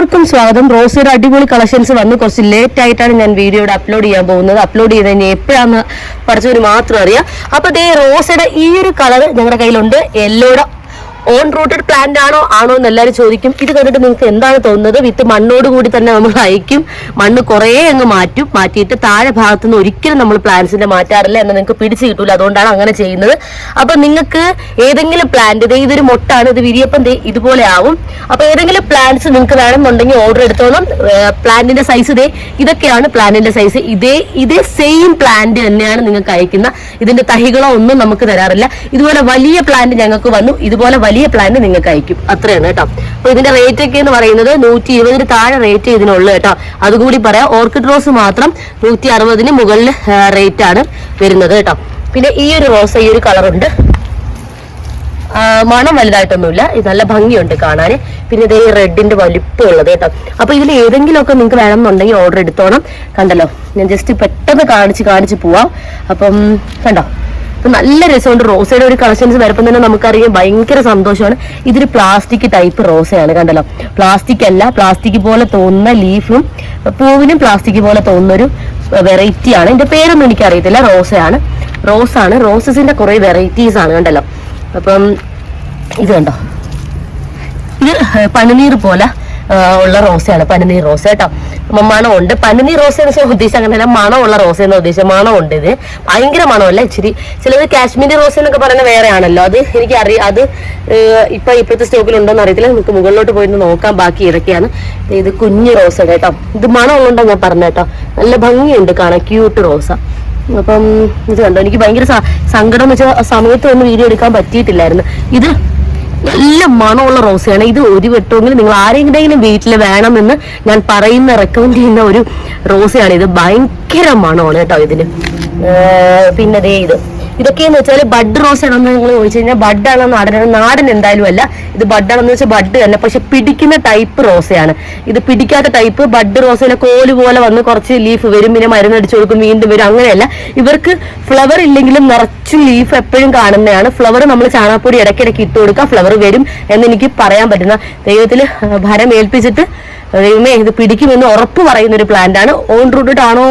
എല്ലാവർക്കും സ്വാഗതം. റോസിയുടെ അടിപൊളി കളക്ഷൻസ് വന്ന്. കുറച്ച് ലേറ്റ് ആയിട്ടാണ് ഞാൻ വീഡിയോയുടെ അപ്ലോഡ് ചെയ്യാൻ പോകുന്നത്. അപ്ലോഡ് ചെയ്ത് കഴിഞ്ഞാൽ എപ്പോഴാന്ന് പഠിച്ചവര് മാത്രം അറിയാം. അപ്പൊ ദേ റോസയുടെ ഈ ഒരു കളർ ഞങ്ങളുടെ കയ്യിലുണ്ട്. യെല്ലോയുടെ ഓൺ റൂട്ടഡ് പ്ലാന്റ് ആണോ ആണോ എന്ന് എല്ലാവരും ചോദിക്കും. ഇത് കണ്ടിട്ട് നിങ്ങൾക്ക് എന്താണ് തോന്നുന്നത്? വിത്ത് മണ്ണോട് കൂടി തന്നെ നമ്മൾ അയക്കും. മണ്ണ് കുറേ അങ്ങ് മാറ്റും. മാറ്റിയിട്ട് താഴെ ഭാഗത്തു നിന്ന് ഒരിക്കലും നമ്മൾ പ്ലാന്റ്സിന്റെ മാറ്റാറില്ല എന്ന് നിങ്ങൾക്ക് പിടിച്ചു കിട്ടൂല. അതുകൊണ്ടാണ് അങ്ങനെ ചെയ്യുന്നത്. അപ്പൊ നിങ്ങൾക്ക് ഏതെങ്കിലും പ്ലാന്റ് ഇതേ ഇതൊരു മൊട്ടാണ് ഇത് വിരിയപ്പം ഇതുപോലെ ആവും. അപ്പൊ ഏതെങ്കിലും പ്ലാന്റ്സ് നിങ്ങൾക്ക് വേണമെന്നുണ്ടെങ്കിൽ ഓർഡർ എടുത്തോളാം. പ്ലാന്റിന്റെ സൈസ് ഇതേ ഇതൊക്കെയാണ് പ്ലാന്റിന്റെ സൈസ് ഇതേ ഇതേ സെയിം പ്ലാന്റ് തന്നെയാണ് നിങ്ങൾക്ക് അയക്കുന്ന. ഇതിന്റെ തഹികളോ ഒന്നും നമുക്ക് തരാറില്ല. ഇതുപോലെ വലിയ പ്ലാന്റ് ഞങ്ങൾക്ക് വന്നു. ഇതുപോലെ വലിയ പ്ലാന്റ് നിങ്ങൾക്ക് അയക്കും അത്രയാണ് കേട്ടോ. അപ്പൊ ഇതിന്റെ റേറ്റ് ഒക്കെ എന്ന് പറയുന്നത് നൂറ്റി ഇരുപതിന് താഴെ റേറ്റ് ഇതിനുള്ളു കേട്ടോ. അതുകൂടി പറയാം ഓർക്കിഡ് റോസ് മാത്രം നൂറ്റി അറുപതിന് മുകളിൽ റേറ്റ് ആണ് വരുന്നത് കേട്ടോ. പിന്നെ ഈ ഒരു റോസ് ഈ ഒരു കളറുണ്ട് മണം വലുതായിട്ടൊന്നുമില്ല. ഇത് നല്ല ഭംഗിയുണ്ട് കാണാൻ പിന്നെ ഇതേ റെഡിന്റെ വലിപ്പമുള്ളത് കേട്ടോ. അപ്പൊ ഇതിൽ ഏതെങ്കിലുമൊക്കെ നിങ്ങൾക്ക് വേണമെന്നുണ്ടെങ്കിൽ ഓർഡർ എടുത്തോണം. കണ്ടല്ലോ? ഞാൻ ജസ്റ്റ് പെട്ടെന്ന് കാണിച്ച് കാണിച്ച് പോവാം. അപ്പം കണ്ടോ? ഇപ്പൊ നല്ല രസമുണ്ട്. റോസയുടെ ഒരു കളക്ഷൻസ് വരുമ്പോൾ തന്നെ നമുക്കറിയാം ഭയങ്കര സന്തോഷമാണ്. ഇതൊരു പ്ലാസ്റ്റിക് ടൈപ്പ് റോസയാണ് കണ്ടല്ലോ. പ്ലാസ്റ്റിക് അല്ല പ്ലാസ്റ്റിക് പോലെ തോന്നുന്ന ലീഫും പൂവിനും പ്ലാസ്റ്റിക് പോലെ തോന്നുന്ന ഒരു വെറൈറ്റി ആണ്. ഇതിന്റെ പേരൊന്നും എനിക്കറിയത്തില്ല. റോസയാണ്. റോസാണ്. റോസസിന്റെ കുറെ വെറൈറ്റീസ് ആണ് കണ്ടല്ലോ. അപ്പം ഇത് കണ്ടോ? ഇത് പനിനീർ പോലെ ഉള്ള റോസയാണ്. പനിനീർ റോസ കേട്ടോ. മണമുണ്ട്. പനിനീർ റോസ എന്ന് വെച്ചാൽ ഉദ്ദേശിച്ച അങ്ങനെയല്ല മണമുള്ള റോസ എന്ന് ഉദ്ദേശിച്ച മണമുണ്ട് ഇത്. ഭയങ്കര മണമല്ല? ഇച്ചിരി ചിലത് കാശ്മീരി റോസ് എന്നൊക്കെ പറയുന്നത് വേറെ ആണല്ലോ. അത് എനിക്ക് അറിയാം അത് ഇപ്പൊ ഇപ്പോഴത്തെ സ്റ്റോക്കിൽ ഉണ്ടോന്ന് അറിയത്തില്ല. നമുക്ക് മുകളിലോട്ട് പോയി നോക്കാൻ ബാക്കി ഇതൊക്കെയാണ്. ഇത് കുഞ്ഞു റോസ കേട്ടോ. ഇത് മണമുള്ളതുകൊണ്ടാണ് ഞാൻ പറഞ്ഞ കേട്ടോ. നല്ല ഭംഗിയുണ്ട് കാണാൻ. Cute Rosa. അപ്പം ഇത് കണ്ടോ? എനിക്ക് ഭയങ്കര സങ്കടം എന്ന് വെച്ചാൽ സമയത്ത് ഒന്നും വീഡിയോ എടുക്കാൻ പറ്റിയിട്ടില്ലായിരുന്നു. ഇത് നല്ല മണമുള്ള റോസയാണ്. ഇത് ഒരു വെട്ടമെങ്കിലും നിങ്ങൾ ആരെങ്കിലും വീട്ടിൽ വേണമെന്ന് ഞാൻ പറയുന്ന റെക്കമെൻഡ് ചെയ്യുന്ന ഒരു റോസയാണ്. ഇത് ഭയങ്കര മണമാണ് കേട്ടോ ഇതിന്. പിന്നെ ഇത്. ഇതൊക്കെയെന്ന് വെച്ചാൽ ബഡ് റോസ് ആണെന്ന് നിങ്ങൾ ചോദിച്ചു കഴിഞ്ഞാൽ ബഡ് ആണോ നാടനാണ് നാടൻ എന്തായാലും അല്ല. ഇത് ബഡ് ആണെന്ന് വെച്ചാൽ ബഡ് തന്നെ. പക്ഷെ പിടിക്കുന്ന ടൈപ്പ് റോസയാണ്. ഇത് പിടിക്കാത്ത ടൈപ്പ് ബഡ് റോസയിലെ കോൽ പോലെ വന്ന് കുറച്ച് ലീഫ് വരും. പിന്നെ മരുന്നടിച്ചു കൊടുക്കും വീണ്ടും വരും. അങ്ങനെയല്ല. ഇവർക്ക് ഫ്ലവർ ഇല്ലെങ്കിലും നിറച്ച് ലീഫ് എപ്പോഴും കാണുന്നതാണ്. ഫ്ലവർ നമ്മൾ ചാണകപ്പൊടി ഇടയ്ക്കിടയ്ക്ക് ഇട്ട് കൊടുക്കുക ഫ്ലവർ വരും എന്ന് എനിക്ക് പറയാൻ പറ്റുന്ന ദൈവത്തിൽ ഭരം ഏൽപ്പിച്ചിട്ട് ദൈവമേ ഇത് പിടിക്കുമെന്ന് ഉറപ്പ് പറയുന്ന ഒരു പ്ലാന്റ് ആണ്. ഓൺ റൂട്ടഡ് ആണോ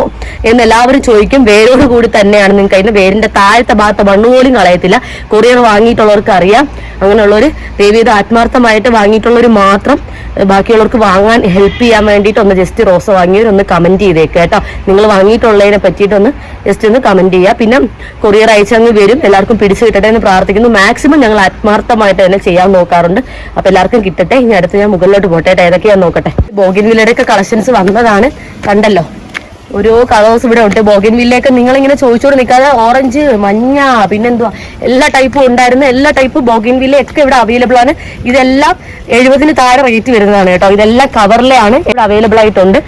എന്ന് എല്ലാവരും ചോദിക്കും. വേരോട് കൂടി തന്നെയാണ് നിങ്ങൾക്ക് അതിന്റെ വേരിന്റെ താഴത്തെ ഭാഗത്ത് മണ്ണ് പോലും കളയത്തില്ല. കൊറിയർ വാങ്ങിയിട്ടുള്ളവർക്ക് അറിയാം. അങ്ങനെയുള്ളവർ ദൈവീത ആത്മാർത്ഥമായിട്ട് വാങ്ങിയിട്ടുള്ളവർ മാത്രം ബാക്കിയുള്ളവർക്ക് വാങ്ങാൻ ഹെൽപ്പ് ചെയ്യാൻ വേണ്ടിയിട്ട് ഒന്ന് ജസ്റ്റ് റോസ് വാങ്ങിയവരൊന്ന് കമന്റ് ചെയ്തേക്ക് കേട്ടോ. നിങ്ങൾ വാങ്ങിയിട്ടുള്ളതിനെ പറ്റിയിട്ടൊന്ന് ജസ്റ്റ് ഒന്ന് കമന്റ് ചെയ്യുക. പിന്നെ കൊറിയർ അയച്ചങ്ങ് വരും. എല്ലാവർക്കും പിടിച്ചു കിട്ടട്ടെ എന്ന് പ്രാർത്ഥിക്കുന്നു. മാക്സിമം ഞങ്ങൾ ആത്മാർത്ഥമായിട്ട് തന്നെ ചെയ്യാൻ നോക്കാറുണ്ട്. അപ്പൊ എല്ലാവർക്കും കിട്ടട്ടെ. ഇനി അടുത്ത് ഞാൻ മുകളിലോട്ട് പോട്ടെ ഏതൊക്കെയാ നോക്കട്ടെ. ബോഗിൻവില്ലയുടെ ഒക്കെ കളക്ഷൻസ് വന്നതാണ്. കണ്ടല്ലോ? ഓരോ കളേഴ്സ് ഇവിടെ ഉണ്ട്. നിങ്ങൾ ഇങ്ങനെ ചോദിച്ചോണ്ട് നിൽക്കാതെ ഓറഞ്ച് മഞ്ഞ പിന്നെന്തുവാ? എല്ലാ ടൈപ്പും ഉണ്ടായിരുന്ന. എല്ലാ ടൈപ്പ് ബോഗിൻ വില്ല ഒക്കെ ഇവിടെ അവൈലബിൾ ആണ്. ഇതെല്ലാം എഴുപതിന് താഴെ റേറ്റ് വരുന്നതാണ് കേട്ടോ. ഇതെല്ലാം കവറിലാണ് ഇവിടെ അവൈലബിൾ ആയിട്ടുണ്ട്.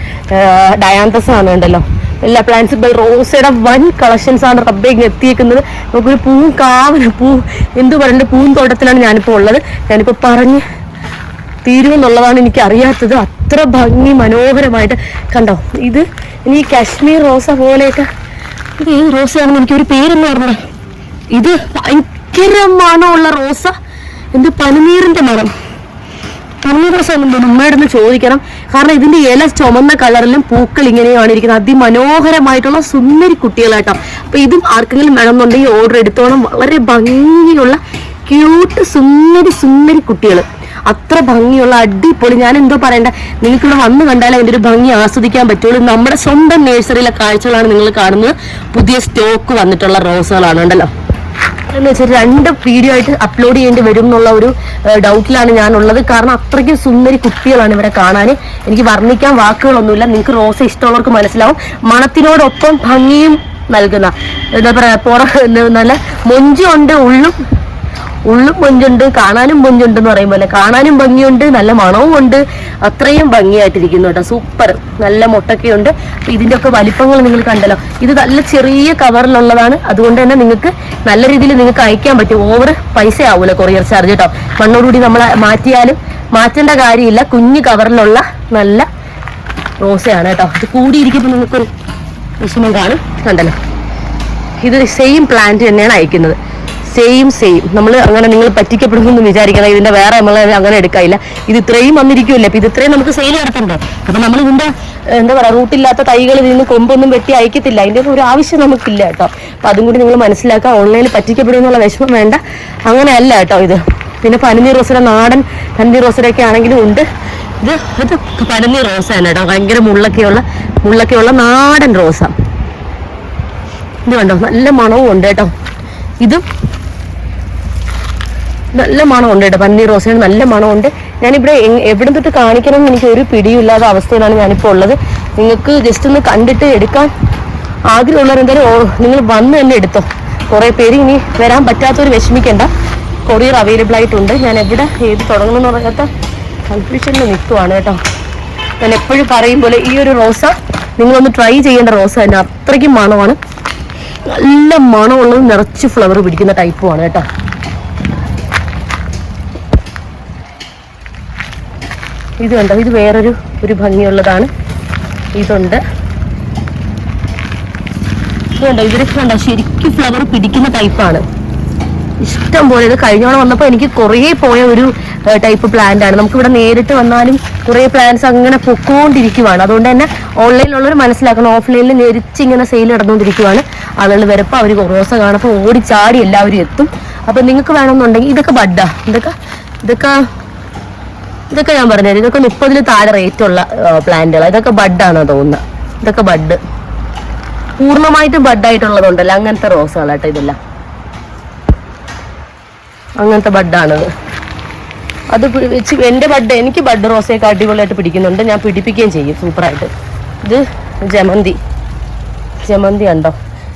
ഡയാന്തസ് ആണ് ഉണ്ടല്ലോ എല്ലാ പ്ലാന്റ്സും റോസയുടെ വൻ കളക്ഷൻസ് ആണ് റബ്ബെ ഇങ്ങനെ എത്തിയേക്കുന്നത്. നമുക്കൊരു പൂ കാവന പൂ എന്തു പറയണ്ട? പൂന്തോട്ടത്തിലാണ് ഞാനിപ്പോൾ ഉള്ളത്. ഞാനിപ്പോൾ പറഞ്ഞ് തീരുമെന്നുള്ളതാണ് എനിക്ക് അറിയാത്തത് അത്ര ഭംഗി മനോഹരമായിട്ട്. കണ്ടോ? ഇത് ഇനി കാശ്മീർ റോസ പോലെയൊക്കെ. ഇത് ഏത് റോസയാണെന്ന് എനിക്കൊരു പേരെന്ന് പറഞ്ഞത് ഇത് ഭയങ്കര മണമുള്ള റോസ. എന്ത് പനിനീറിന്റെ മണം പനിനീർ റോസ എന്നുണ്ട് ഉമ്മയോടൊന്ന് ചോദിക്കണം. കാരണം ഇതിന്റെ ഇല ചുമന്ന കളറിലും പൂക്കൾ ഇങ്ങനെയാണ് ഇരിക്കുന്നത്. അതിമനോഹരമായിട്ടുള്ള സുന്ദരി കുട്ടികളായിട്ടോ അപ്പൊ ഇതും ആർക്കെങ്കിലും വേണമെന്നുണ്ടെങ്കിൽ ഓർഡർ എടുത്തോണം. വളരെ ഭംഗിയുള്ള ക്യൂട്ട് സുന്ദരി സുന്ദരി കുട്ടികൾ അത്ര ഭംഗിയുള്ള അടിപൊളി. ഞാൻ എന്തോ പറയണ്ട. നിങ്ങൾക്ക് ഇവിടെ വന്ന് കണ്ടാലേ അതിന്റെ ഒരു ഭംഗി ആസ്വദിക്കാൻ പറ്റുള്ളൂ. നമ്മുടെ സ്വന്തം നേഴ്സറിയിലെ കാഴ്ചകളാണ് നിങ്ങൾ കാണുന്നത്. പുതിയ സ്റ്റോക്ക് വന്നിട്ടുള്ള റോസുകളാണ് ഉണ്ടല്ലോ എന്ന് വെച്ചാൽ രണ്ട് വീഡിയോ ആയിട്ട് അപ്ലോഡ് ചെയ്യേണ്ടി വരും എന്നുള്ള ഒരു ഡൗട്ടിലാണ് ഞാനുള്ളത്. കാരണം അത്രയ്ക്കും സുന്ദരി കുട്ടികളാണ് ഇവിടെ കാണാൻ എനിക്ക് വർണിക്കാൻ വാക്കുകളൊന്നുമില്ല. നിങ്ങൾക്ക് റോസ് ഇഷ്ടമുള്ളവർക്ക് മനസ്സിലാവും. മണത്തിനോടൊപ്പം ഭംഗിയും നൽകുന്ന എന്താ പറയാ പുറ നല്ല മൊഞ്ചുണ്ട് ഉള്ളും ഉള്ളും പൊഞ്ചുണ്ട് കാണാനും പൊഞ്ചുണ്ട് എന്ന് പറയും പോലെ കാണാനും ഭംഗിയുണ്ട് നല്ല മണവും ഉണ്ട്. അത്രയും ഭംഗിയായിട്ടിരിക്കുന്നു കേട്ടോ. സൂപ്പർ. നല്ല മുട്ടൊക്കെയുണ്ട്. അപ്പൊ ഇതിന്റെ ഒക്കെ വലിപ്പങ്ങൾ നിങ്ങൾ കണ്ടല്ലോ. ഇത് നല്ല ചെറിയ കവറിലുള്ളതാണ്. അതുകൊണ്ട് തന്നെ നിങ്ങൾക്ക് നല്ല രീതിയിൽ നിങ്ങൾക്ക് അയക്കാൻ പറ്റും. ഓവർ പൈസ ആവൂല കൊറിയർ ചാർജ് കേട്ടോ. മണ്ണോടുകൂടി നമ്മൾ മാറ്റിയാലും മാറ്റേണ്ട കാര്യമില്ല. കുഞ്ഞു കവറിലുള്ള നല്ല റോസയാണ് കേട്ടോ. ഇത് കൂടിയിരിക്കുമ്പോൾ നിങ്ങൾക്കൊരു വിഷമം കാണും. കണ്ടല്ലോ. ഇത് സെയിം പ്ലാന്റ് തന്നെയാണ് അയക്കുന്നത്. സെയിം സെയിം നമ്മൾ അങ്ങനെ നിങ്ങൾ പറ്റിക്കപ്പെടുന്നു വിചാരിക്കണം ഇതിന്റെ വേറെ നമ്മൾ അങ്ങനെ എടുക്കാനില്ല ഇത് ഇത്രയും വന്നിരിക്കുമല്ലേ അപ്പൊ ഇത് ഇത്രയും നമുക്ക് സെയിൽ നടത്തണ്ടേ? അപ്പൊ നമ്മൾ ഇതിന്റെ എന്താ പറയാ റൂട്ടില്ലാത്ത തൈകൾ നിന്ന് കൊമ്പൊന്നും വെട്ടി അയക്കത്തില്ല. അതിന്റെ ഒരു ആവശ്യം നമുക്കില്ല കേട്ടോ. അപ്പൊ അതും കൂടി നിങ്ങൾ മനസ്സിലാക്കുക. ഓൺലൈനിൽ പറ്റിക്കപ്പെടുമെന്നുള്ള വിഷമം വേണ്ട. അങ്ങനെയല്ല കേട്ടോ ഇത്. പിന്നെ പനിനീർ റോസര നാടൻ പനിനീർ റോസരൊക്കെ ആണെങ്കിലും ഉണ്ട്. ഇത് ഇത് പനിനീർ റോസ തന്നെ കേട്ടോ. ഭയങ്കര മുള്ളൊക്കെയുള്ള മുള്ളൊക്കെയുള്ള നാടൻ റോസ. ഇത് കണ്ടോ? നല്ല മണവും ഉണ്ട് കേട്ടോ. ഇതും നല്ല മണമുണ്ട് കേട്ടോ. പന്നീർ റോസിന് നല്ല മണമുണ്ട്. ഞാനിവിടെ എവിടെ തൊട്ട് കാണിക്കണം എനിക്ക് ഒരു പിടിയില്ലാത്ത അവസ്ഥയിലാണ് ഞാനിപ്പോൾ ഉള്ളത്. നിങ്ങൾക്ക് ജസ്റ്റ് ഒന്ന് കണ്ടിട്ട് എടുക്കാൻ ഓ- നിങ്ങൾ വന്ന് തന്നെ എടുത്തോ. കുറേ പേര് ഇനി വരാൻ പറ്റാത്തവർ വിഷമിക്കേണ്ട. കൊറിയർ അവൈലബിൾ ആയിട്ടുണ്ട്. ഞാൻ എവിടെ ഏത് തുടങ്ങണമെന്ന് പറയാത്ത കൺഫ്യൂഷനിൽ നിൽക്കുവാണ് കേട്ടോ. ഞാൻ എപ്പോഴും പറയും പോലെ ഈ ഒരു റോസ നിങ്ങളൊന്ന് ട്രൈ ചെയ്യേണ്ട റോസ തന്നെ. അത്രയ്ക്കും മണമാണ്. നല്ല മണമുള്ളത് നിറച്ച് ഫ്ലവർ പിടിക്കുന്ന ടൈപ്പുമാണ് കേട്ടോ. ഇത് കണ്ടോ? ഇത് വേറൊരു ഒരു ഭംഗിയുള്ളതാണ്. ഇതുണ്ട്. ഇത് കണ്ടോ? വേണ്ട കണ്ടോ? ശരിക്കും ഫ്ലവർ പിടിക്കുന്ന ടൈപ്പാണ് ഇഷ്ടം പോലെ ഇത് കഴിഞ്ഞോളം വന്നപ്പോൾ എനിക്ക് കുറേ പോയ ഒരു ടൈപ്പ് പ്ലാന്റ് ആണ്. നമുക്ക് ഇവിടെ നേരിട്ട് വന്നാലും കുറേ പ്ലാന്റ്സ് അങ്ങനെ പൊക്കോണ്ടിരിക്കുവാണ്. അതുകൊണ്ട് തന്നെ ഓൺലൈനിലുള്ളവർ മനസ്സിലാക്കണം. ഓഫ്ലൈനിൽ നേരിച്ച് ഇങ്ങനെ സെയിൽ നടന്നുകൊണ്ടിരിക്കുവാണ്. ആളുകൾ വരപ്പോൾ അവർ റോസ കാണപ്പോൾ ഓടിച്ചാടി എല്ലാവരും എത്തും. അപ്പം നിങ്ങൾക്ക് വേണമെന്നുണ്ടെങ്കിൽ ഇതൊക്കെ ബഡ്ഡാ. ഇതൊക്കെ ഇതൊക്കെ ഇതൊക്കെ ഞാൻ പറഞ്ഞത് ഇതൊക്കെ മുപ്പതിൽ താഴെ റേറ്റ് ഉള്ള പ്ലാന്റുകൾ ഇതൊക്കെ ബഡാണ് തോന്നുന്നത് ഇതൊക്കെ ബഡ് പൂർണമായിട്ടും ബഡായിട്ടുള്ളതുണ്ടല്ലോ അങ്ങനത്തെ റോസുകളാട്ടോ ഇതെല്ലാം. അങ്ങനത്തെ ബഡാണത് അത്. വെച്ച് എന്റെ ബഡ് എനിക്ക് ബഡ് റോസയൊക്കെ അടിപൊളിയായിട്ട് പിടിക്കുന്നുണ്ട്. ഞാൻ പിടിപ്പിക്കുകയും ചെയ്യും. സൂപ്പറായിട്ട് ഇത് ജമന്തി. ജമന്തി ഉണ്ടോ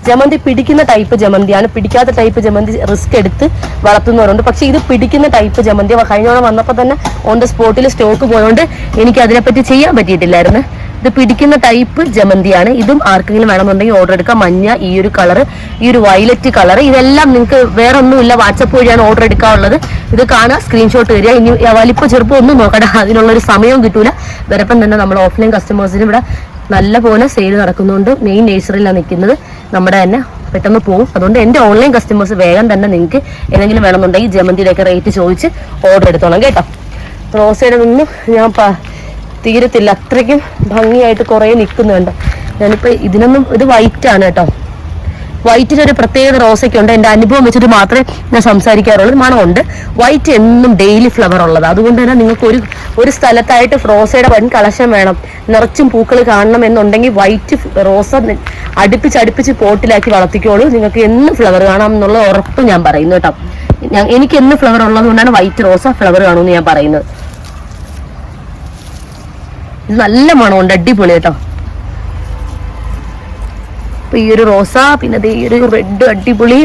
ജമന്തി പിടിക്കുന്ന ടൈപ്പ് ജമന്തിയാണ്. പിടിക്കാത്ത ടൈപ്പ് ജമന്തി റിസ്ക് എടുത്ത് വളർത്തുന്നവരുണ്ട്. പക്ഷെ ഇത് പിടിക്കുന്ന ടൈപ്പ് ജമന്തി കഴിഞ്ഞോളം വന്നപ്പോൾ തന്നെ ഓൺ ദ സ്പോട്ടിൽ സ്റ്റോക്ക് പോയതുകൊണ്ട് എനിക്ക് അതിനെപ്പറ്റി ചെയ്യാൻ പറ്റിയിട്ടില്ലായിരുന്നു. ഇത് പിടിക്കുന്ന ടൈപ്പ് ജമന്തിയാണ്. ഇതും ആർക്കെങ്കിലും വേണമെന്നുണ്ടെങ്കിൽ ഓർഡർ എടുക്കാം. മഞ്ഞ ഈ ഒരു കളർ ഈ ഒരു വയലറ്റ് കളർ ഇതെല്ലാം നിങ്ങൾക്ക് വേറെ ഒന്നുമില്ല വാട്സപ്പ് വഴിയാണ് ഓർഡർ എടുക്കാനുള്ളത് ഇത് കാണുക സ്ക്രീൻഷോട്ട് തരിക. ഇനി വലിപ്പം ചെറുപ്പം ഒന്നും നോക്കണ്ട. അതിനുള്ളൊരു സമയവും കിട്ടൂല. വരപ്പം തന്നെ നമ്മൾ ഓഫ്ലൈൻ കസ്റ്റമേഴ്സിന് ഇവിടെ നല്ല പോലെ സെയിൽ നടക്കുന്നുണ്ട്. മെയിൻ നേഴ്സറിയിലാണ് നിൽക്കുന്നത് നമ്മുടെ തന്നെ പെട്ടെന്ന് പോകും. അതുകൊണ്ട് എന്റെ ഓൺലൈൻ കസ്റ്റമേഴ്സ് വേഗം തന്നെ നിങ്ങൾക്ക് എന്തെങ്കിലും വേണമെന്നുണ്ടെങ്കിൽ ജമന്തിയുടെയൊക്കെ റേറ്റ് ചോദിച്ച് ഓർഡർ എടുത്തോളാം കേട്ടോ. റോസയുടെ ഒന്നും ഞാൻ തീരത്തില്ല. അത്രയ്ക്കും ഭംഗിയായിട്ട് കുറേ നിൽക്കുന്നുണ്ട്. ഞാനിപ്പോൾ ഇതിനൊന്നും ഇത് വൈറ്റ് ആണ് കേട്ടോ. വൈറ്റിന് ഒരു റോസയ്ക്ക് ഉണ്ട് എന്റെ അനുഭവം വെച്ചിട്ട് മാത്രമേ ഞാൻ സംസാരിക്കാറുള്ളൂ. മണമുണ്ട്. വൈറ്റ് എന്നും ഡെയിലി ഫ്ലവർ ഉള്ളത്. അതുകൊണ്ട് തന്നെ നിങ്ങൾക്ക് ഒരു ഒരു സ്ഥലത്തായിട്ട് റോസയുടെ വൻ കളശം വേണം. നിറച്ചും പൂക്കൾ കാണണം എന്നുണ്ടെങ്കിൽ വൈറ്റ് റോസ അടുപ്പിച്ചടുപ്പിച്ച് അടുപ്പിച്ച് അടുപ്പിച്ച് പോട്ടിലാക്കി വളർത്തിക്കോളൂ. നിങ്ങൾക്ക് എന്നും ഫ്ലവർ കാണാം എന്നുള്ള ഉറപ്പ് ഞാൻ പറയുന്നു കേട്ടോ. എനിക്ക് എന്ന് ഫ്ലവർ ഉള്ളത് കൊണ്ടാണ് വൈറ്റ് റോസ ഫ്ലവർ കാണുമെന്ന് ഞാൻ പറയുന്നത്. ഇത് നല്ല മണമുണ്ട്. അടിപൊളി കേട്ടോ. അപ്പൊ ഈ ഒരു റോസ പിന്നെ ഈ ഒരു റെഡ് അടിപൊളി.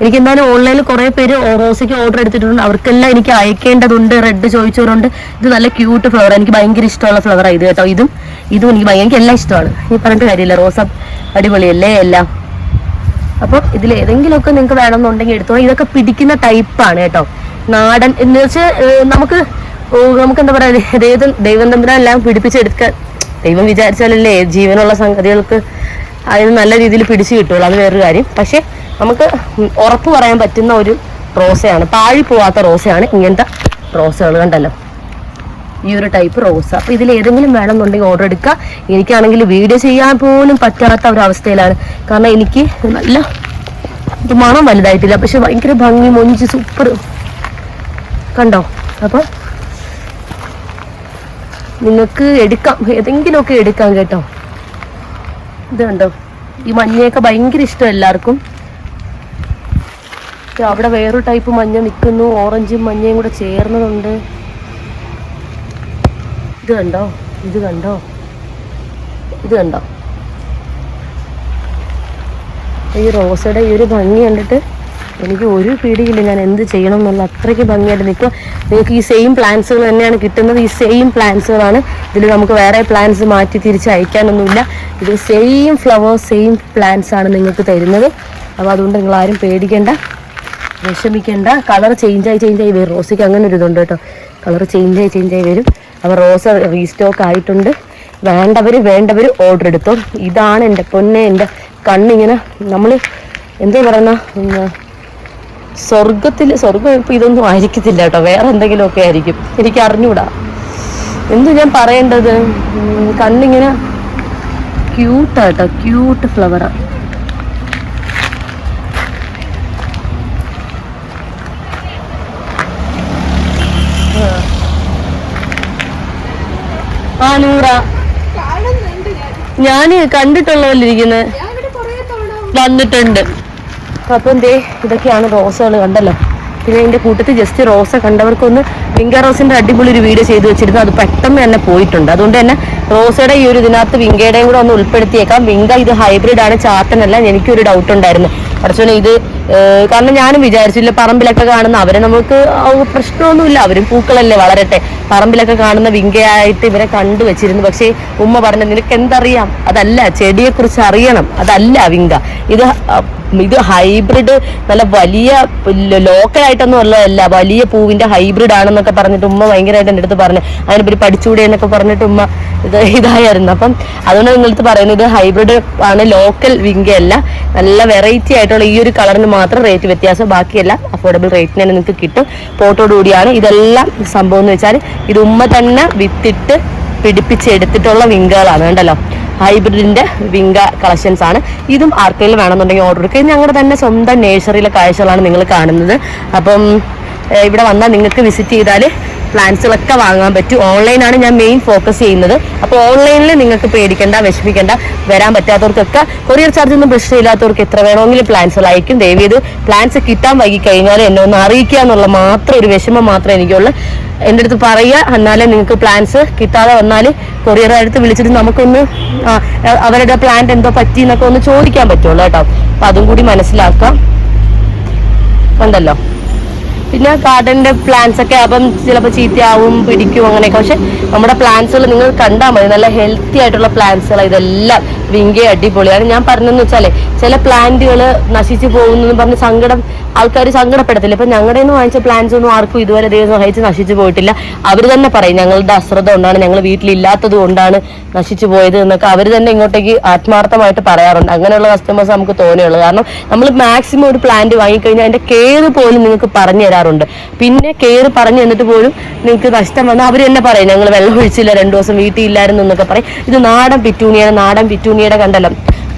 എനിക്ക് എന്തായാലും ഓൺലൈനിൽ കുറേ പേര് റോസയ്ക്ക് ഓർഡർ എടുത്തിട്ടുണ്ട്. അവർക്കെല്ലാം എനിക്ക് അയക്കേണ്ടതുണ്ട്. റെഡ് ചോദിച്ചവരുണ്ട്. ഇത് നല്ല ക്യൂട്ട് ഫ്ലവർ എനിക്ക് ഭയങ്കര ഇഷ്ടമുള്ള ഫ്ലവർ ഇത് കേട്ടോ. ഇതും ഇതും എനിക്ക് ഭയങ്കര എനിക്ക് എല്ലാം ഇഷ്ടമാണ്. ഈ പറഞ്ഞിട്ട് കാര്യമില്ല. റോസ അടിപൊളിയല്ലേ എല്ലാം. അപ്പം ഇതിൽ ഏതെങ്കിലുമൊക്കെ നിങ്ങൾക്ക് വേണമെന്നുണ്ടെങ്കിൽ എടുത്തോ ഇതൊക്കെ പിടിക്കുന്ന ടൈപ്പാണ് കേട്ടോ. നാടൻ എന്ന് വെച്ചാൽ നമുക്ക് നമുക്ക് എന്താ പറയുക ദൈവം ദൈവം തന്ത്രം എല്ലാം പിടിപ്പിച്ചെടുക്കാൻ ദൈവം വിചാരിച്ചാലല്ലേ ജീവനുള്ള സംഗതികൾക്ക് അതിന് നല്ല രീതിയിൽ പിടിച്ചു കിട്ടുള്ളൂ. അത് വേറൊരു കാര്യം. പക്ഷെ നമുക്ക് ഉറപ്പ് പറയാൻ പറ്റുന്ന ഒരു റോസയാണ്. പാഴി പോവാത്ത റോസയാണ് ഇങ്ങനത്തെ റോസകൾ കണ്ടല്ലോ. ഈ ഒരു ടൈപ്പ് റോസ. അപ്പൊ ഇതിൽ ഏതെങ്കിലും വേണമെന്നുണ്ടെങ്കിൽ ഓർഡർ എടുക്കുക. എനിക്കാണെങ്കിൽ വീഡിയോ ചെയ്യാൻ പോലും പറ്റാത്ത ഒരു അവസ്ഥയിലാണ്. കാരണം എനിക്ക് നല്ല മണം വലുതായിട്ടില്ല. പക്ഷെ ഭയങ്കര ഭംഗി മൊഞ്ച് സൂപ്പർ കണ്ടോ? അപ്പൊ നിങ്ങൾക്ക് എടുക്കാം. ഏതെങ്കിലുമൊക്കെ എടുക്കാം കേട്ടോ. ഇത് കണ്ടോ? ഈ മഞ്ഞയൊക്കെ ഭയങ്കര ഇഷ്ടം എല്ലാവർക്കും. അവിടെ വേറൊരു ടൈപ്പ് മഞ്ഞ നിൽക്കുന്നു ഓറഞ്ചും മഞ്ഞയും കൂടെ ചേർന്നതുണ്ട്. ഇത് കണ്ടോ? ഇത് കണ്ടോ? ഇത് കണ്ടോ? ഈ റോസയുടെ ഈ ഒരു ഭംഗി കണ്ടിട്ട് എനിക്ക് ഒരു പിടിയില്ല ഞാൻ എന്ത് ചെയ്യണം എന്നുള്ള അത്രയ്ക്ക് ഭംഗിയായിട്ട് നിൽക്കും. നിങ്ങൾക്ക് ഈ സെയിം പ്ലാൻസുകൾ തന്നെയാണ് കിട്ടുന്നത്. ഈ സെയിം പ്ലാൻസുകളാണ് ഇതിൽ നമുക്ക് വേറെ പ്ലാൻസ് മാറ്റി തിരിച്ച് അയക്കാനൊന്നുമില്ല. ഇത് സെയിം ഫ്ലവേഴ്സ് സെയിം പ്ലാൻസ് ആണ് നിങ്ങൾക്ക് തരുന്നത്. അപ്പോൾ അതുകൊണ്ട് നിങ്ങൾ ആരും പേടിക്കേണ്ട. വിഷമിക്കേണ്ട. കളർ ചേഞ്ചായി ചേഞ്ചായി വരും. റോസയ്ക്ക് അങ്ങനെ ഒരു ഇതുണ്ട് കേട്ടോ. കളർ ചേഞ്ചായി ചേഞ്ചായി വരും. അപ്പോൾ റോസ് റീസ്റ്റോക്ക് ആയിട്ടുണ്ട്. വേണ്ടവർ വേണ്ടവർ ഓർഡർ എടുത്തോ. ഇതാണ് എന്റെ പൊന്നെ എന്റെ കണ്ണിങ്ങനെ നമ്മൾ എന്താ പറയുന്ന സ്വർഗത്തിൽ സ്വർഗം ഇപ്പൊ ഇതൊന്നും ആയിരിക്കത്തില്ല കേട്ടോ. വേറെ എന്തെങ്കിലുമൊക്കെ ആയിരിക്കും. എനിക്ക് അറിഞ്ഞൂടാ. എന്തു ഞാൻ പറയേണ്ടത്? കണ്ണിങ്ങനെ ക്യൂട്ടാട്ടോ ക്യൂട്ട് ഫ്ലവറാ ആ. നൂറ. ഞാൻ കണ്ടിട്ടുള്ളവല്ലിരിക്കുന്നത് വന്നിട്ടുണ്ട്. അപ്പം എന്തേ? ഇതൊക്കെയാണ് റോസകൾ കണ്ടല്ലോ. പിന്നെ അതിന്റെ കൂട്ടത്തിൽ ജസ്റ്റ് റോസ കണ്ടവർക്കൊന്ന് വിങ്ക റോസിന്റെ അടിപൊളി ഒരു വീഡിയോ ചെയ്തു വെച്ചിരുന്നു. അത് പെട്ടെന്ന് തന്നെ പോയിട്ടുണ്ട്. അതുകൊണ്ട് തന്നെ റോസയുടെ ഈ ഒരു ഇതിനകത്ത് വിങ്കയുടെയും കൂടെ ഒന്ന് ഉൾപ്പെടുത്തിയേക്കാം. വിങ്ക ഇത് ഹൈബ്രിഡ് ആണ് ചാത്തനല്ല. എനിക്കൊരു ഡൗട്ട് ഉണ്ടായിരുന്നു. കുറച്ചുകൂടെ ഇത് കാരണം ഞാനും വിചാരിച്ചില്ല പറമ്പിലൊക്കെ കാണുന്ന അവരെ നമുക്ക് പ്രശ്നമൊന്നുമില്ല. അവരും പൂക്കളല്ലേ വളരട്ടെ. പറമ്പിലൊക്കെ കാണുന്ന വിങ്കയായിട്ട് ഇവരെ കണ്ടു വെച്ചിരുന്നു. പക്ഷേ ഉമ്മ പറഞ്ഞ നിനക്ക് എന്തറിയാം? അതല്ല ചെടിയെ കുറിച്ച് അറിയണം. അതല്ല വിങ്ക. ഇത് ഇത് ഹൈബ്രിഡ് നല്ല വലിയ ലോക്കൽ ആയിട്ടൊന്നും ഉള്ളതല്ല. വലിയ പൂവിന്റെ ഹൈബ്രിഡ് ആണെന്നൊക്കെ പറഞ്ഞിട്ട് ഉമ്മ ഭയങ്കരമായിട്ട് എന്റെ അടുത്ത് പറഞ്ഞു. അതിനെപ്പറ്റി പഠിച്ചുകൂടെ എന്നൊക്കെ പറഞ്ഞിട്ട് ഉമ്മ ഇത് ഇതായിരുന്നു. അപ്പം അതുകൊണ്ട് നിങ്ങളടുത്ത് പറയുന്നത് ഹൈബ്രിഡ് ആണ് ലോക്കൽ വിങ്കയല്ല. നല്ല വെറൈറ്റി ആയിട്ടുള്ള ഈ ഒരു കളറിന് മാത്രം റേറ്റ് വ്യത്യാസം. ബാക്കിയെല്ലാം അഫോർഡബിൾ റേറ്റിന് തന്നെ നിങ്ങൾക്ക് കിട്ടും. പോട്ടോട് കൂടിയാണ് ഇതെല്ലാം സംഭവം എന്ന് വെച്ചാൽ ഇത് ഉമ്മ തന്നെ വിത്തിട്ട് പിടിപ്പിച്ചെടുത്തിട്ടുള്ള വിങ്കകളാണ് കണ്ടല്ലോ? ഹൈബ്രിഡിന്റെ വിങ്ക കളക്ഷൻസ് ആണ്. ഇതും ആർക്കെങ്കിലും വേണമെന്നുണ്ടെങ്കിൽ ഓർഡർ എടുക്കുക. ഇത് ഞങ്ങളുടെ തന്നെ സ്വന്തം നേഴ്സറിയിലെ കാഴ്ചകളാണ് നിങ്ങൾ കാണുന്നത്. അപ്പം ഇവിടെ വന്നാൽ നിങ്ങൾക്ക് വിസിറ്റ് ചെയ്താൽ പ്ലാന്റ്സുകളൊക്കെ വാങ്ങാൻ പറ്റും. ഓൺലൈനാണ് ഞാൻ മെയിൻ ഫോക്കസ് ചെയ്യുന്നത്. അപ്പോൾ ഓൺലൈനിൽ നിങ്ങൾക്ക് പേടിക്കേണ്ട വിഷമിക്കേണ്ട. വരാൻ പറ്റാത്തവർക്കൊക്കെ കൊറിയർ ചാർജ് ഒന്നും പ്രശ്നമില്ലാത്തവർക്ക് എത്ര വേണമെങ്കിലും പ്ലാൻസ് അയക്കും ദയവ് ചെയ്ത് പ്ലാൻസ് കിട്ടാൻ വൈകി കഴിഞ്ഞാൽ എന്നെ ഒന്ന് അറിയിക്കുക എന്നുള്ള മാത്രം ഒരു വിഷമം മാത്രമേ എനിക്കുള്ളൂ. എന്റെ അടുത്ത് പറയുക എന്നാലേ നിങ്ങൾക്ക് പ്ലാൻസ് കിട്ടാതെ വന്നാൽ കൊറിയറുടെ അടുത്ത് വിളിച്ചിട്ട് നമുക്കൊന്ന് അവരുടെ പ്ലാന്റ് എന്തോ പറ്റി എന്നൊക്കെ ഒന്ന് ചോദിക്കാൻ പറ്റുള്ളൂ കേട്ടോ. അപ്പം അതും കൂടി മനസ്സിലാക്കാം. ഉണ്ടല്ലോ? പിന്നെ ഗാർഡന്റെ പ്ലാന്റ്സ് ഒക്കെ അപ്പം ചിലപ്പോൾ ചീത്തയാവും പിടിക്കും അങ്ങനെയൊക്കെ. പക്ഷെ നമ്മുടെ പ്ലാന്റ്സുകൾ നിങ്ങൾ കണ്ടാൽ മതി. നല്ല ഹെൽത്തി ആയിട്ടുള്ള പ്ലാന്റ്സുകൾ ഇതെല്ലാം വിങ്കി അടിപൊളിയാണ് ഞാൻ പറഞ്ഞതെന്ന് വെച്ചാലേ ചില പ്ലാന്റുകൾ നശിച്ചു പോകുന്നു പറഞ്ഞ് സങ്കടം ആൾക്കാർ സങ്കടപ്പെടത്തില്ല. ഇപ്പൊ ഞങ്ങളുടെ നിന്ന് വാങ്ങിച്ച പ്ലാന്റ്സ് ഒന്നും ആർക്കും ഇതുവരെ ദൈവം സഹായിച്ച് നശിച്ചു പോയിട്ടില്ല. അവർ തന്നെ പറയും ഞങ്ങളുടെ അശ്രദ്ധ കൊണ്ടാണ് ഞങ്ങൾ വീട്ടിലില്ലാത്തത് കൊണ്ടാണ് നശിച്ചു പോയത് എന്നൊക്കെ അവർ തന്നെ ഇങ്ങോട്ടേക്ക് ആത്മാർത്ഥമായിട്ട് പറയാറുണ്ട്. അങ്ങനെയുള്ള കസ്റ്റമേഴ്സ് നമുക്ക് തോന്നിയുള്ളൂ. കാരണം നമ്മൾ മാക്സിമം ഒരു പ്ലാന്റ് വാങ്ങിക്കഴിഞ്ഞാൽ അതിന്റെ കെയർ പോലും നിങ്ങൾക്ക് പറഞ്ഞു തരാറുണ്ട് പിന്നെ കെയർ പറഞ്ഞു തന്നിട്ട് പോലും നിങ്ങൾക്ക് നഷ്ടം വന്നാൽ അവർ തന്നെ പറയും ഞങ്ങൾ വെള്ളം ഒഴിച്ചില്ല രണ്ടു ദിവസം വീട്ടിൽ ഇല്ലായിരുന്നു എന്നൊക്കെ പറയും. ഇത് നാടൻ പിറ്റൂണിയാണ്. നാടൻ പിറ്റൂണിയുടെ കണ്ടല്ലോ.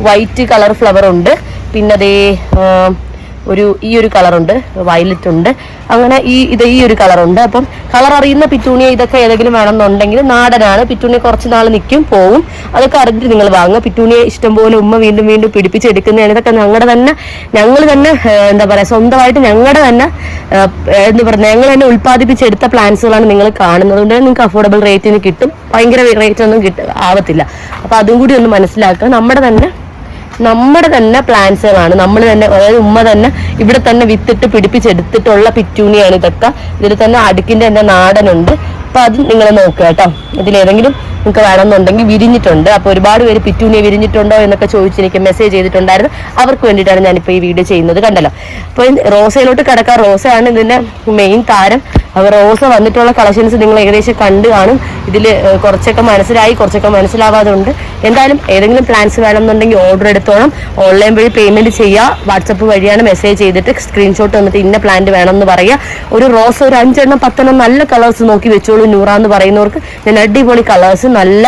വൈറ്റ് കളർ ഫ്ലവർ ഉണ്ട്. പിന്നെ അതേ ഒരു ഈ ഒരു കളറുണ്ട് വയലറ്റ് ഉണ്ട്. അങ്ങനെ ഈ ഇത് ഈ ഒരു കളറുണ്ട്. അപ്പം കളർ അറിയുന്ന പിറ്റൂണിയ ഇതൊക്കെ ഏതെങ്കിലും വേണമെന്നുണ്ടെങ്കിൽ നാടനാണ്. പിറ്റൂണിയ കുറച്ച് നാൾ നിൽക്കും പോവും. അതൊക്കെ അറിഞ്ഞിട്ട് നിങ്ങൾ വാങ്ങുക. പിറ്റൂണിയെ ഇഷ്ടംപോലെ ഉമ്മ വീണ്ടും വീണ്ടും പിടിപ്പിച്ചെടുക്കുന്നതാണ് ഇതൊക്കെ ഞങ്ങളുടെ തന്നെ ഞങ്ങൾ തന്നെ എന്താ പറയുക സ്വന്തമായിട്ട് ഞങ്ങളുടെ തന്നെ എന്ന് പറയുക ഞങ്ങൾ തന്നെ ഉൽപ്പാദിപ്പിച്ചെടുത്ത പ്ലാന്റ്സുകളാണ് നിങ്ങൾ കാണുന്നത്. കൊണ്ട് നിങ്ങൾക്ക് അഫോർഡബിൾ റേറ്റിന് കിട്ടും. ഭയങ്കര റേറ്റ് ഒന്നും കിട്ടും ആവത്തില്ല. അപ്പം അതും കൂടി ഒന്ന് മനസ്സിലാക്കുക. നമ്മുടെ തന്നെ നമ്മുടെ തന്നെ പ്ലാന്റ്സുകളാണ് നമ്മൾ തന്നെ അതായത് ഉമ്മ തന്നെ ഇവിടെ തന്നെ വിത്തിട്ട് പിടിപ്പിച്ചെടുത്തിട്ടുള്ള പിറ്റൂണിയാണ് ഇതൊക്കെ. ഇതിൽ തന്നെ അടുക്കിന്റെ തന്നെ നാടനുണ്ട്. അപ്പൊ അത് നിങ്ങൾ നോക്കുക കേട്ടോ. ഇതിലേതെങ്കിലും നിങ്ങൾക്ക് വേണമെന്നുണ്ടെങ്കിൽ വിരിഞ്ഞിട്ടുണ്ട്. അപ്പൊ ഒരുപാട് പേര് പിറ്റൂണിയെ വിരിഞ്ഞിട്ടുണ്ടോ എന്നൊക്കെ ചോദിച്ച് എനിക്ക് മെസ്സേജ് ചെയ്തിട്ടുണ്ടായിരുന്നു. അവർക്ക് വേണ്ടിയിട്ടാണ് ഞാനിപ്പോൾ ഈ വീഡിയോ ചെയ്യുന്നത് കണ്ടല്ലോ. അപ്പോൾ റോസയിലോട്ട് കിടക്കാൻ റോസയാണ് ഇതിന്റെ മെയിൻ താരം. അപ്പോൾ റോസ വന്നിട്ടുള്ള കളക്ഷൻസ് നിങ്ങൾ ഏകദേശം കണ്ടു കാണും. ഇതിൽ കുറച്ചൊക്കെ മനസ്സിലായി കുറച്ചൊക്കെ മനസ്സിലാവാതുണ്ട്. എന്തായാലും ഏതെങ്കിലും പ്ലാൻസ് വേണമെന്നുണ്ടെങ്കിൽ ഓർഡർ എടുത്തോണം. ഓൺലൈൻ വഴി പേയ്മെന്റ് ചെയ്യുക വാട്സപ്പ് വഴിയാണ് മെസ്സേജ് ചെയ്തിട്ട് സ്ക്രീൻഷോട്ട് വന്നിട്ട് ഇന്ന പ്ലാന്റ് വേണമെന്ന് പറയുക. ഒരു റോസ് ഒരു അഞ്ചെണ്ണം പത്തെണ്ണം നല്ല കളേഴ്സ് നോക്കി വെച്ചോളൂ നൂറ എന്ന് പറയുന്നവർക്ക്. ഞാൻ അടിപൊളി കളേഴ്സ് നല്ല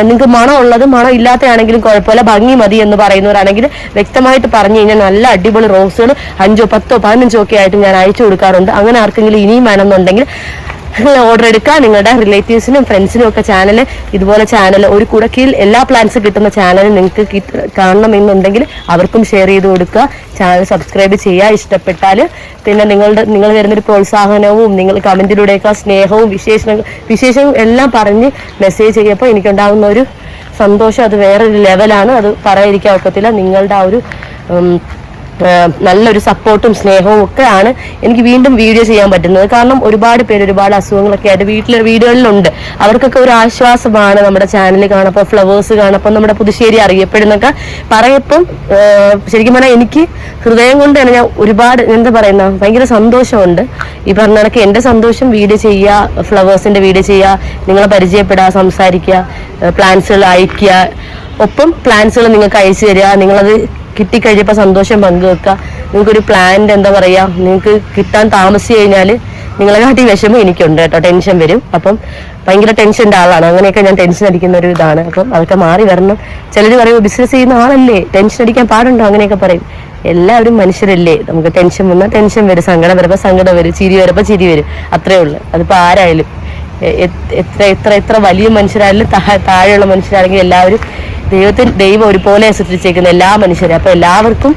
നിങ്ങൾക്ക് മണം ഉള്ളത് മണം ഇല്ലാത്തതാണെങ്കിലും കുഴപ്പമില്ല ഭംഗി മതി എന്ന് പറയുന്നവരാണെങ്കിൽ വ്യക്തമായിട്ട് പറഞ്ഞു കഴിഞ്ഞാൽ നല്ല അടിപൊളി റോസുകൾ അഞ്ചോ പത്തോ പതിനഞ്ചോ ഒക്കെ ആയിട്ട് ഞാൻ അയച്ചു കൊടുക്കാറുണ്ട്. അങ്ങനെ ആർക്കെങ്കിലും ഇനിയും വേണമെന്നുണ്ടെങ്കിൽ ഓർഡർ എടുക്കുക. നിങ്ങളുടെ റിലേറ്റീവ്സിനും ഫ്രണ്ട്സിനും ഒക്കെ ചാനൽ ഇതുപോലെ ചാനൽ ഒരു കുടക്കീഴിൽ എല്ലാ പ്ലാൻസ് കിട്ടുന്ന ചാനൽ നിങ്ങൾക്ക് കാണണമെന്നുണ്ടെങ്കിൽ അവർക്കും ഷെയർ ചെയ്ത് കൊടുക്കുക. ചാനൽ സബ്സ്ക്രൈബ് ചെയ്യുക. ഇഷ്ടപ്പെട്ടാൽ പിന്നെ നിങ്ങളുടെ നിങ്ങൾ തരുന്നൊരു പ്രോത്സാഹനവും നിങ്ങൾ കമന്റിലൂടെയൊക്കെ സ്നേഹവും വിശേഷങ്ങൾ വിശേഷവും എല്ലാം പറഞ്ഞ് മെസ്സേജ് ചെയ്യുമ്പോൾ എനിക്കുണ്ടാകുന്ന ഒരു സന്തോഷം. അത് വേറൊരു ലെവലാണ് അത് പറയാതിരിക്കാൻ ഒക്കത്തില്ല നിങ്ങളുടെ ആ ഒരു നല്ലൊരു സപ്പോർട്ടും സ്നേഹവും ഒക്കെ ആണ് എനിക്ക് വീണ്ടും വീഡിയോ ചെയ്യാൻ പറ്റുന്നത്. കാരണം ഒരുപാട് പേര് ഒരുപാട് അസുഖങ്ങളൊക്കെ ആയിട്ട് വീട്ടിലെ വീടുകളിലുണ്ട്. അവർക്കൊക്കെ ഒരു ആശ്വാസമാണ് നമ്മുടെ ചാനൽ കാണപ്പോൾ ഫ്ലവേഴ്സ് കാണപ്പോൾ നമ്മുടെ പുതുശ്ശേരി അറിയപ്പെടുന്നൊക്കെ പറയപ്പം ശരിക്കും പറഞ്ഞാൽ എനിക്ക് ഹൃദയം കൊണ്ട് തന്നെ ഞാൻ ഒരുപാട് എന്താ പറയുന്ന ഭയങ്കര സന്തോഷമുണ്ട്. ഈ പറഞ്ഞ കണക്ക് എന്റെ സന്തോഷം വീഡിയോ ചെയ്യുക ഫ്ലവേഴ്സിന്റെ വീഡിയോ ചെയ്യുക നിങ്ങളെ പരിചയപ്പെടുക സംസാരിക്കുക പ്ലാൻസുകൾ അയക്കുക ഒപ്പം പ്ലാൻസുകൾ നിങ്ങൾക്ക് അയച്ചു തരിക നിങ്ങളത് കിട്ടിക്കഴിഞ്ഞപ്പോൾ സന്തോഷം പങ്കുവെക്കുക. നിങ്ങൾക്കൊരു പ്ലാന്റ് എന്താ പറയുക നിങ്ങൾക്ക് കിട്ടാൻ താമസിച്ചു കഴിഞ്ഞാൽ നിങ്ങളെ കാട്ടി വിഷമം എനിക്കുണ്ട് കേട്ടോ ടെൻഷൻ വരും. അപ്പം ഭയങ്കര ടെൻഷന്റെ ആളാണ്. അങ്ങനെയൊക്കെ ഞാൻ ടെൻഷൻ അടിക്കുന്ന ഒരു ഇതാണ്. അപ്പം അതൊക്കെ മാറി വരണം. ചിലർ പറയും ബിസിനസ് ചെയ്യുന്ന ആളല്ലേ ടെൻഷൻ അടിക്കാൻ പാടുണ്ടോ? അങ്ങനെയൊക്കെ പറയും. എല്ലാവരും മനുഷ്യരല്ലേ? നമുക്ക് ടെൻഷൻ വന്നാൽ ടെൻഷൻ വരും. സങ്കടം വരുമ്പോൾ സങ്കടം വരും. ചിരി വരുമ്പോൾ ചിരി വരും. അത്രേ ഉള്ളൂ. അതിപ്പോൾ ആരായാലും. എത്ര എത്ര എത്ര വലിയ മനുഷ്യരായാലും താഴെയുള്ള മനുഷ്യരാണെങ്കിൽ എല്ലാവരും ദൈവത്തിന് ദൈവം ഒരുപോലെ സൃഷ്ടിച്ചേക്കുന്ന എല്ലാ മനുഷ്യരും അപ്പോൾ എല്ലാവർക്കും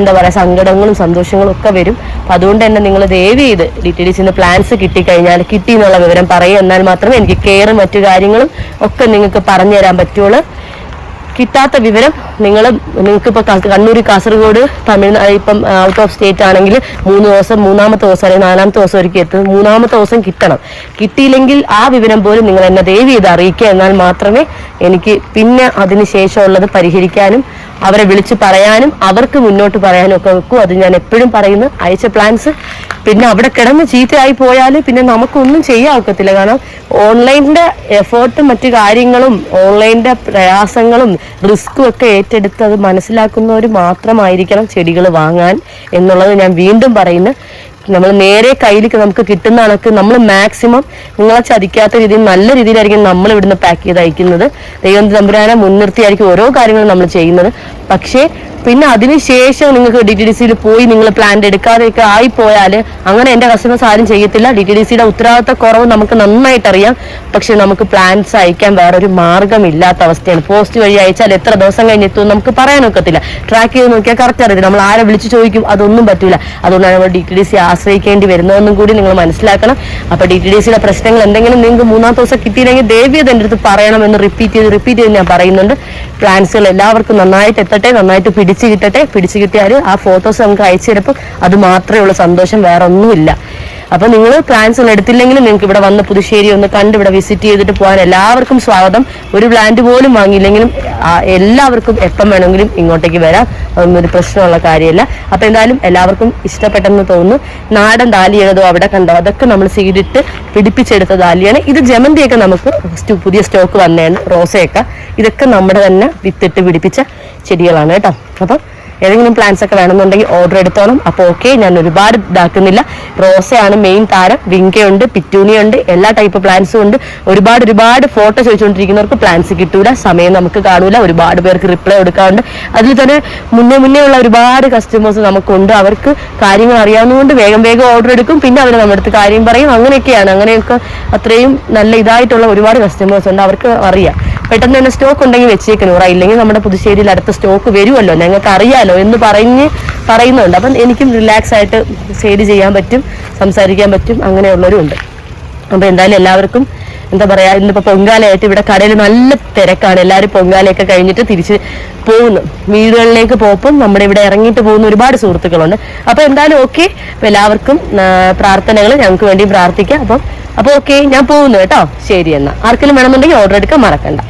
എന്താ പറയാ സങ്കടങ്ങളും സന്തോഷങ്ങളും ഒക്കെ വരും. അപ്പം അതുകൊണ്ട് തന്നെ നിങ്ങൾ ദയവ് ചെയ്ത് ഡി ടി ഡി സിന്ന് പ്ലാൻസ് കിട്ടിക്കഴിഞ്ഞാൽ കിട്ടി എന്നുള്ള വിവരം പറയുക. എന്നാൽ മാത്രമേ എനിക്ക് കെയറും മറ്റു കാര്യങ്ങളും ഒക്കെ നിങ്ങൾക്ക് പറഞ്ഞു തരാൻ പറ്റുള്ളൂ. കിട്ടാത്ത വിവരം നിങ്ങൾ നിങ്ങൾക്ക് ഇപ്പോൾ കണ്ണൂർ കാസർഗോഡ് തമിഴ്നാട് ഇപ്പം ഔട്ട് ഓഫ് സ്റ്റേറ്റ് ആണെങ്കിൽ മൂന്ന് ദിവസം മൂന്നാമത്തെ ദിവസം അല്ലെങ്കിൽ നാലാമത്തെ ദിവസം ഒരിക്കൽ എത്തും. മൂന്നാമത്തെ ദിവസം കിട്ടണം. കിട്ടിയില്ലെങ്കിൽ ആ വിവരം പോലും നിങ്ങൾ എന്നെ ദയവ് ചെയ്ത് അറിയിക്കുക എന്നാൽ മാത്രമേ എനിക്ക് പിന്നെ അതിന് ശേഷമുള്ളത് പരിഹരിക്കാനും അവരെ വിളിച്ച് പറയാനും അവർക്ക് മുന്നോട്ട് പറയാനും ഒക്കെ വെക്കും. അത് ഞാൻ എപ്പോഴും പറയുന്നു. അയച്ച പ്ലാൻസ് പിന്നെ അവിടെ കിടന്ന് ചീത്തയായി പോയാൽ പിന്നെ നമുക്കൊന്നും ചെയ്യാൻ ഒക്കത്തില്ല കാരണം ഓൺലൈനിന്റെ എഫേർട്ടും മറ്റു കാര്യങ്ങളും ഓൺലൈനിന്റെ പ്രയാസങ്ങളും റിസ്ക്കും ഒക്കെ ഏറ്റെടുത്ത് അത് മനസ്സിലാക്കുന്നവർ മാത്രമായിരിക്കണം ചെടികൾ വാങ്ങാൻ എന്നുള്ളത് ഞാൻ വീണ്ടും പറയുന്നു. നമ്മൾ നേരെ കയ്യിൽ നമുക്ക് കിട്ടുന്ന കണക്ക് നമ്മൾ മാക്സിമം നിങ്ങളെ ചതിക്കാത്ത രീതിയിൽ നല്ല രീതിയിലായിരിക്കും നമ്മൾ ഇവിടുന്ന് പാക്ക് ചെയ്ത് അയക്കുന്നത്. ദൈവം തമ്പുരാനെ മുൻനിർത്തിയായിരിക്കും ഓരോ കാര്യങ്ങളും നമ്മൾ ചെയ്യുന്നത്. പക്ഷേ പിന്നെ അതിനുശേഷം നിങ്ങൾക്ക് ഡി ടി ഡി സിയിൽ പോയി നിങ്ങൾ പ്ലാന്റ് എടുക്കാതെയൊക്കെ ആയിപ്പോയാൽ അങ്ങനെ എന്റെ കസ്റ്റമേഴ്സ് ആരും ചെയ്യത്തില്ല. ഡി ടി ഡി സിയുടെ ഉത്തരവാദിത്ത കുറവ് നമുക്ക് നന്നായിട്ട് അറിയാം. പക്ഷെ നമുക്ക് പ്ലാൻസ് അയക്കാൻ വേറൊരു മാർഗമില്ലാത്ത അവസ്ഥയാണ്. പോസ്റ്റ് വഴി അയച്ചാൽ എത്ര ദിവസം കഴിഞ്ഞ് എത്തും നമുക്ക് പറയാൻ ഒക്കത്തില്ല. ട്രാക്ക് ചെയ്ത് നോക്കിയാൽ കറക്റ്റ് അറിയില്ല നമ്മൾ ആരെ വിളിച്ച് ചോദിക്കും അതൊന്നും പറ്റില്ല അതുകൊണ്ടാണ് നമ്മൾ ഡി ടി ഡി സി ആശ്രയിക്കേണ്ടി വരുന്നതെന്നും കൂടി നിങ്ങൾ മനസ്സിലാക്കണം. അപ്പോൾ ഡി ടി ഡി സിയുടെ പ്രശ്നങ്ങൾ എന്തെങ്കിലും നിങ്ങൾക്ക് മൂന്നാം ദിവസം കിട്ടിയില്ലെങ്കിൽ ദേവിയത് എന്റെ അടുത്ത് പറയണമെന്ന് റിപ്പീറ്റ് ചെയ്ത് റിപ്പീറ്റ് ചെയ്ത് ഞാൻ പറയുന്നുണ്ട്. പ്ലാൻസുകൾ എല്ലാവർക്കും നന്നായിട്ട് എത്തട്ടെ നന്നായിട്ട് പിടിച്ചു കിട്ടട്ടെ. പിടിച്ചു കിട്ടിയാൽ ആ ഫോട്ടോസ് നമുക്ക് അയച്ചു തരപ്പോൾ അത് മാത്രമേ ഉള്ളൂ സന്തോഷം വേറെ ഒന്നുമില്ല അപ്പൊ നിങ്ങൾ പ്ലാൻസുകൾ എടുത്തില്ലെങ്കിലും നിങ്ങൾക്ക് ഇവിടെ വന്ന് പുതുശ്ശേരി ഒന്ന് കണ്ട് ഇവിടെ വിസിറ്റ് ചെയ്തിട്ട് പോകാൻ എല്ലാവർക്കും സ്വാഗതം. ഒരു പ്ലാന്റ് പോലും വാങ്ങിയില്ലെങ്കിലും എല്ലാവർക്കും എപ്പം വേണമെങ്കിലും ഇങ്ങോട്ടേക്ക് വരാം. അതൊന്നും ഒരു പ്രശ്നമുള്ള കാര്യമല്ല. അപ്പൊ എന്തായാലും എല്ലാവർക്കും ഇഷ്ടപ്പെട്ടെന്ന് തോന്നുന്നു. നാടൻ ദാലിയാണതോ അവിടെ കണ്ടോ? അതൊക്കെ നമ്മൾ സീഡിട്ട് പിടിപ്പിച്ചെടുത്ത ദാലിയാണ്. ഇത് ജമന്തിയൊക്കെ നമുക്ക് പുതിയ സ്റ്റോക്ക് വന്നതാണ് റോസയൊക്കെ. ഇതൊക്കെ നമ്മുടെ തന്നെ വിത്തിട്ട് പിടിപ്പിച്ച ചെടികളാണ് കേട്ടോ. അപ്പം ഏതെങ്കിലും പ്ലാന്റ്സ് ഒക്കെ വേണമെന്നുണ്ടെങ്കിൽ ഓർഡർ എടുത്തോണം. അപ്പോൾ ഓക്കെ ഞാൻ ഒരുപാട് ഇതാക്കുന്നില്ല. റോസയാണ് മെയിൻ താരം വിങ്കയുണ്ട് പിറ്റൂണിയുണ്ട് എല്ലാ ടൈപ്പ് പ്ലാന്റ്സും ഉണ്ട്. ഒരുപാട് ഒരുപാട് ഫോട്ടോ ചോദിച്ചുകൊണ്ടിരിക്കുന്നവർക്ക് പ്ലാന്റ്സ് കിട്ടൂല സമയം നമുക്ക് കാണൂല ഒരുപാട് പേർക്ക് റിപ്ലൈ കൊടുക്കാറുണ്ട്. അതിൽ തന്നെ മുന്നേ മുന്നേ ഉള്ള ഒരുപാട് കസ്റ്റമേഴ്സ് നമുക്കുണ്ട്. അവർക്ക് കാര്യങ്ങൾ അറിയാവുന്നതുകൊണ്ട് വേഗം വേഗം ഓർഡർ എടുക്കും. പിന്നെ അവർ നമ്മുടെ അടുത്ത് കാര്യം പറയും. അങ്ങനെയൊക്കെയാണ്. അങ്ങനെയൊക്കെ അത്രയും നല്ല ഇതായിട്ടുള്ള ഒരുപാട് കസ്റ്റമേഴ്സ് ഉണ്ട്. അവർക്ക് അറിയാം. പെട്ടെന്ന് തന്നെ സ്റ്റോക്ക് ഉണ്ടെങ്കിൽ വെച്ചേക്കണം ഉറ ഇല്ലെങ്കിൽ നമ്മുടെ പുതുശ്ശേരിയിൽ അടുത്ത സ്റ്റോക്ക് വരുമല്ലോ. ഞങ്ങൾക്ക് അറിയാലോ എന്ന് പറഞ്ഞ് പറയുന്നുണ്ട്. അപ്പം എനിക്കും റിലാക്സ് ആയിട്ട് സെയിൽ ചെയ്യാൻ പറ്റും സംസാരിക്കാൻ പറ്റും അങ്ങനെയുള്ളവരും ഉണ്ട്. അപ്പോൾ എന്തായാലും എല്ലാവർക്കും എന്താ പറയുക ഇന്നിപ്പോൾ പൊങ്കാലയായിട്ട് ഇവിടെ കടയിൽ നല്ല തിരക്കാണ്. എല്ലാവരും പൊങ്കാലയൊക്കെ കഴിഞ്ഞിട്ട് തിരിച്ച് പോകുന്നു. വീടുകളിലേക്ക് പോപ്പും നമ്മുടെ ഇവിടെ ഇറങ്ങിയിട്ട് പോകുന്ന ഒരുപാട് സുഹൃത്തുക്കളുണ്ട്. അപ്പം എന്തായാലും ഓക്കെ അപ്പൊ എല്ലാവർക്കും പ്രാർത്ഥനകൾ ഞങ്ങൾക്ക് വേണ്ടി പ്രാർത്ഥിക്കാം. അപ്പം അപ്പോൾ ഓക്കെ ഞാൻ പോകുന്നു കേട്ടോ. ശരി എന്നാൽ ആർക്കെങ്കിലും വേണമെന്നുണ്ടെങ്കിൽ ഓർഡർ എടുക്കാൻ മറക്കണ്ട.